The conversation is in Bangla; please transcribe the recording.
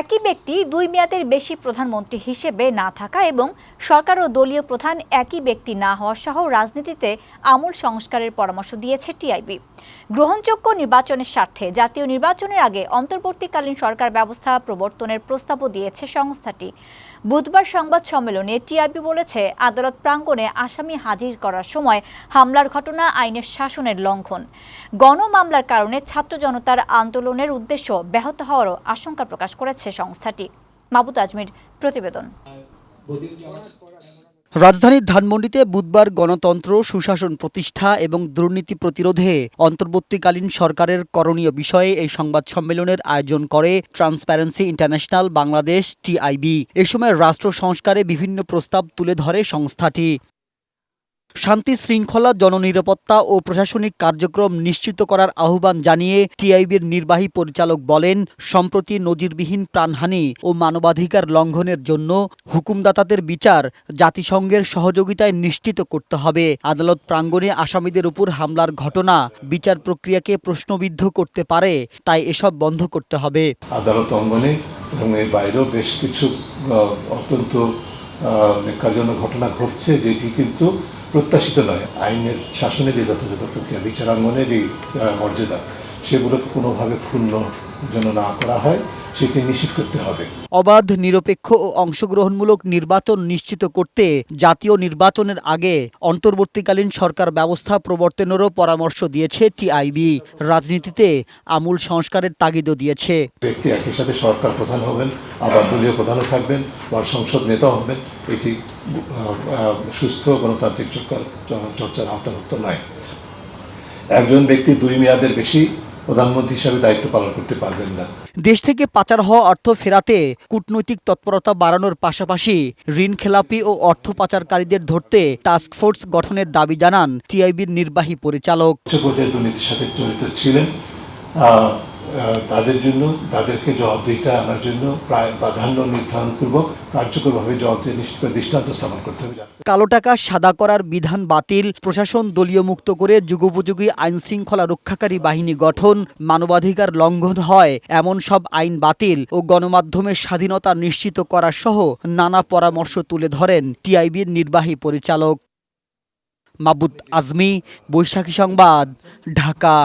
একই ব্যক্তি দুই মেয়াদের বেশি প্রধানমন্ত্রী হিসেবে না থাকা এবং সরকার ও দলীয় প্রধান একই ব্যক্তি না হওয়া সহ রাজনীতিতে আমূল সংস্কারের পরামর্শ দিয়েছে টিআইবি। গ্রহণযোগ্য নির্বাচনের স্বার্থে জাতীয় নির্বাচনের আগে অন্তর্বর্তীকালীন সরকার ব্যবস্থা প্রবর্তনের প্রস্তাবও দিয়েছে সংস্থাটি। বুধবার সংবাদ সম্মেলনে টিআইবি বলেছে, আদালত প্রাঙ্গণে আসামি হাজির করার সময় হামলার ঘটনা আইনের শাসনের লঙ্ঘন। গণমামলার কারণে ছাত্র জনতার আন্দোলনের উদ্দেশ্য ব্যাহত হওয়ারও আশঙ্কা প্রকাশ করেছে সংস্থাটি। মাবুত আজমির প্রতিবেদন। রাজধানীর ধানমন্ডিতে বুধবার গণতন্ত্র, সুশাসন প্রতিষ্ঠা এবং দুর্নীতি প্রতিরোধে অন্তর্বর্তীকালীন সরকারের করণীয় বিষয়ে এই সংবাদ সম্মেলনের আয়োজন করে ট্রান্সপারেন্সি ইন্টারন্যাশনাল বাংলাদেশ টিআইবি এ সময় রাষ্ট্র সংস্কারে বিভিন্ন প্রস্তাব তুলে ধরে সংস্থাটি। শান্তি শৃঙ্খলা, জননিরাপত্তা ও প্রশাসনিক কার্যক্রম নিশ্চিত করার আহ্বান জানিয়ে টিআইবির নির্বাহী পরিচালক বলেন, সম্প্রতি নজিরবিহীন প্রাণহানি ও মানবাধিকার লঙ্ঘনের জন্য হুকুমদাতাদের বিচার জাতিসংঘের সহযোগিতায় নিশ্চিত করতে হবে। আদালত প্রাঙ্গণে আসামিদের উপর হামলার ঘটনা বিচার প্রক্রিয়াকে প্রশ্নবিদ্ধ করতে পারে, তাই এসব বন্ধ করতে হবে। আদালত অঙ্গনে এবং এর বাইরেও বেশ কিছু অত্যন্ত ঘটনা ঘটছে, যেটি কিন্তু প্রত্যাশিত নয়। আইনের শাসনে যে যথাযথ প্রক্রিয়া বিচারাঙ্গনে যে মর্যাদা সেগুলোকে কোনোভাবে ক্ষুণ্ণ যেন না করা হয় সেটি নিশ্চিত করতে হবে। অবাধ নিরপেক্ষ ও অংশগ্রহণমূলক নির্বাচন নিশ্চিত করতে জাতীয় নির্বাচনের আগে অন্তর্বর্তীকালীন সরকার ব্যবস্থা প্রবর্তনেরও পরামর্শ দিয়েছে টিআইবি রাজনীতিতে আমূল সংস্কারের তাগিদও দিয়েছে। ব্যক্তি একই সাথে সরকার প্রধান হবেন আবার দলীয় প্রধানও থাকবেন বা সংসদ নেতাও হবেন এটি সুস্থ গণতান্ত্রিক চর্চার- আওতাভুক্ত নয়। একজন ব্যক্তি দুই মেয়াদের বেশি প্রধানমন্ত্রী হিসাবে দায়িত্ব পালন করতে পারবেন না। দেশ থেকে পাচার হওয়া অর্থ ফেরাতে কূটনৈতিক তৎপরতা বাড়ানোর পাশাপাশি ঋণ খেলাপি ও অর্থ পাচারকারীদের ধরতে টাস্কফোর্স গঠনের দাবি জানান টিআইবির নির্বাহী পরিচালক। উচ্চ পর্যায়ে দুর্নীতির সাথে জড়িত ছিলেন। তাদের জন্য, তাদেরকে জবাবদিহিতা আনার জন্য প্রায় প্রাধান্য নির্ধারণপূর্বক কার্যকরভাবে জবাবদিহি নিশ্চিত দৃষ্টান্ত স্থাপন করতে হবে কালো টাকা সাদা করার বিধান বাতিল, প্রশাসন দলীয় মুক্ত করে যুগোপযোগী আইন শৃঙ্খলা রক্ষাকারী বাহিনী গঠন, মানবাধিকার লঙ্ঘন হয়, এমন সব আইন বাতিল ও গণমাধ্যমের স্বাধীনতা নিশ্চিত করা সহ নানা পরামর্শ তুলে ধরেন টিআইবির নির্বাহী পরিচালক। মাবুত আজমি, বৈশাখী সংবাদ, ঢাকা।